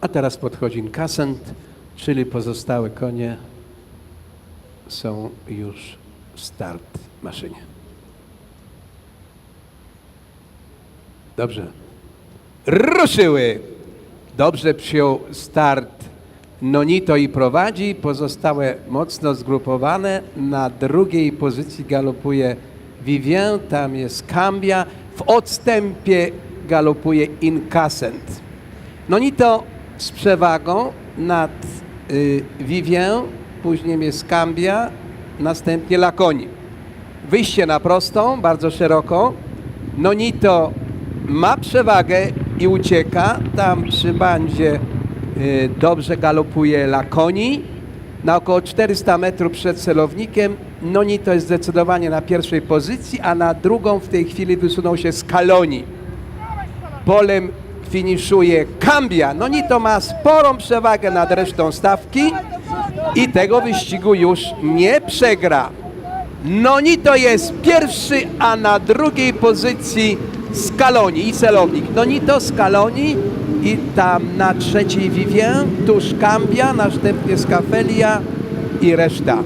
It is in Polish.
A teraz podchodzi inkasent, czyli pozostałe konie są już start maszynie. Dobrze. Ruszyły! Dobrze przyjął start Nonito i prowadzi. Pozostałe mocno zgrupowane. Na drugiej pozycji galopuje Vivien, tam jest Cambia. W odstępie galopuje Incasent. Nonito z przewagą nad y, Vivien, później jest Cambia, następnie Laconi. Wyjście na prostą, bardzo szeroko. Nonito ma przewagę i ucieka. Tam przy bandzie y, dobrze galopuje Lakoni. Na około 400 metrów przed celownikiem Nonito jest zdecydowanie na pierwszej pozycji, a na drugą w tej chwili wysunął się Scaloni. Polem finiszuje Cambia. Nonito ma sporą przewagę nad resztą stawki i tego wyścigu już nie przegra. Nonito jest pierwszy, a na drugiej pozycji Scaloni i celownik. Nonito, Scaloni i tam na trzeciej Vivien, tuż Cambia, następnie Scafelia i reszta.